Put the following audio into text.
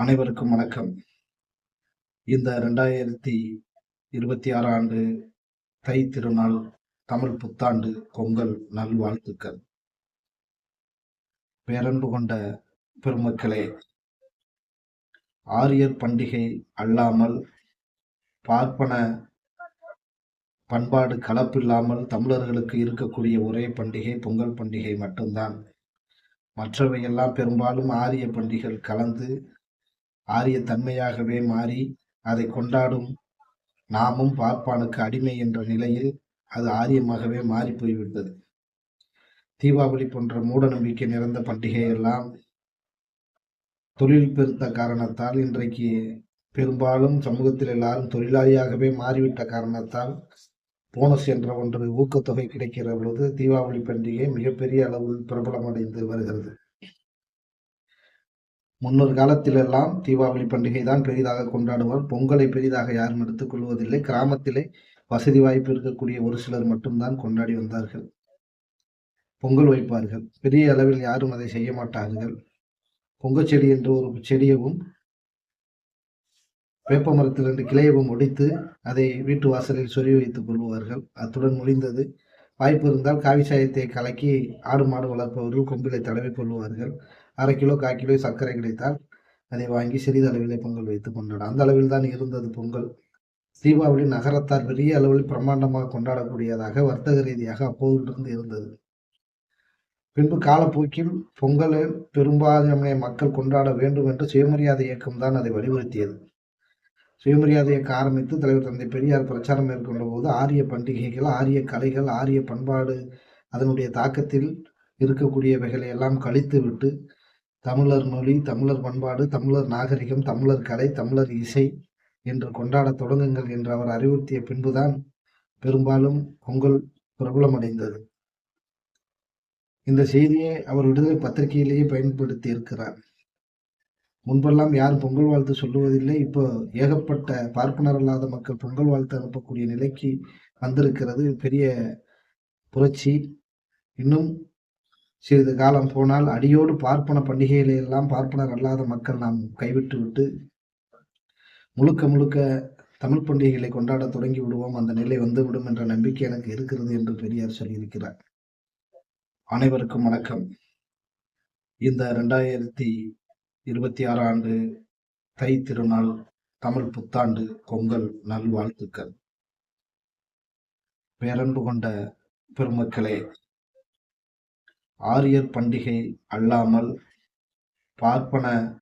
அனைவருக்கும் வணக்கம். இந்த ரெண்டாயிரத்தி இருபத்தி ஆறு ஆண்டு தை திருநாள் தமிழ் புத்தாண்டு பொங்கல் நல்வாழ்த்துக்கள். பேரன்பு கொண்ட பெருமக்களே ஆரியர் பண்டிகை அல்லாமல் பார்ப்பன பண்பாடு கலப்பில்லாமல் தமிழர்களுக்கு இருக்கக்கூடிய ஒரே பண்டிகை பொங்கல் பண்டிகை மட்டும்தான். மற்றவையெல்லாம் பெரும்பாலும் ஆரிய பண்டிகைகள் கலந்து ஆரிய தன்மையாகவே மாறி அதை கொண்டாடும் நாமும் பார்ப்பானுக்கு அடிமை என்ற நிலையில் அது ஆரியமாகவே மாறி போய்விட்டது. தீபாவளி போன்ற மூட நம்பிக்கை நிறைந்த பண்டிகை எல்லாம் தொழில் பெருத்த காரணத்தால் இன்றைக்கு பெரும்பாலும் சமூகத்தில் எல்லாரும் தொழிலாளியாகவே மாறிவிட்ட காரணத்தால் போனஸ் என்ற ஒன்று ஊக்கத்தொகை கிடைக்கிற பொழுது தீபாவளி பண்டிகை மிகப்பெரிய அளவில் பிரபலமடைந்து வருகிறது. முன்னொரு காலத்திலெல்லாம் தீபாவளி பண்டிகை தான் பெரிதாக கொண்டாடுவார். பொங்கலை பெரிதாக யாரும் எடுத்துக்கொள்வதில்லை கிராமத்திலே வசதி வாய்ப்பு இருக்கக்கூடிய ஒரு சிலர் மட்டும்தான் கொண்டாடி வந்தார்கள். பொங்கல் வைப்பார்கள். பெரிய அளவில் யாரும் அதை செய்ய மாட்டார்கள். பொங்கல் செடி என்ற ஒரு செடியவும் வேப்ப மரத்தில் ரெண்டு கிளையவும் ஒடித்து அதை வீட்டு வாசலில் சொறி வைத்துக் கொள்வார்கள். அத்துடன் முடிந்தது வாய்ப்பு இருந்தால் காவி சாயத்தை கலக்கி ஆடு மாடு வளர்ப்பவர்கள் கொம்பிலை தடவி கொள்வார்கள். அரை கிலோ கால் கிலோ சர்க்கரை கிடைத்தால் அதை வாங்கி சிறிதளவிலே பொங்கல் வைத்து கொண்டாடும் அந்த அளவில் தான் இருந்தது பொங்கல். தீபாவளி நகரத்தார் பெரிய அளவில் பிரம்மாண்டமாக கொண்டாடக்கூடியதாக வர்த்தக ரீதியாக அப்போதிலிருந்து இருந்தது. பின்பு காலப்போக்கில் பொங்கலை பெரும்பான்மைய மக்கள் கொண்டாட வேண்டும் என்று சுயமரியாதை இயக்கம் தான் அதை வலியுறுத்தியது. சுயமரியாதை இயக்கம் ஆரம்பித்து தலைவர் தந்தை பெரியார் பிரச்சாரம் மேற்கொண்ட போது ஆரிய பண்டிகைகள் ஆரிய கலைகள் ஆரிய பண்பாடு அதனுடைய தாக்கத்தில் இருக்கக்கூடியவைகளை எல்லாம் கழித்து விட்டு தமிழர் மொழி தமிழர் பண்பாடு தமிழர் நாகரிகம் தமிழர் கலை தமிழர் இசை என்று கொண்டாடத் தொடங்குங்கள் என்று அவர் அறிவுறுத்திய பின்புதான் பெரும்பாலும் பொங்கல் பிரபலமடைந்தது. இந்த செய்தியை அவர் விடுதலை பத்திரிகையிலேயே பயன்படுத்தி இருக்கிறார். முன்பெல்லாம் யாரும் பொங்கல் வாழ்த்து சொல்லுவதில்லை. இப்போ ஏகப்பட்ட பார்ப்பனர் அல்லாத மக்கள் பொங்கல் வாழ்த்து அனுப்பக்கூடிய நிலைக்கு வந்திருக்கிறது. பெரிய புரட்சி. இன்னும் சிறிது காலம் போனால் அடியோடு பார்ப்பன பண்டிகைகளை எல்லாம் பார்ப்பனர் அல்லாத மக்கள் நாம் கைவிட்டு விட்டு முழுக்க முழுக்க தமிழ் பண்டிகைகளை கொண்டாட தொடங்கி விடுவோம். அந்த நிலை வந்துவிடும் என்ற நம்பிக்கை எனக்கு இருக்கிறது என்று பெரியார் சொல்லியிருக்கிறார். அனைவருக்கும் வணக்கம். இந்த ரெண்டாயிரத்தி இருபத்தி ஆறு ஆண்டு தை திருநாள் தமிழ் புத்தாண்டு பொங்கல் நல்வாழ்த்துக்கள். பேரன்பு கொண்ட பெருமக்களே ஆரியர் பண்டிகை அல்லாமல் பார்ப்பன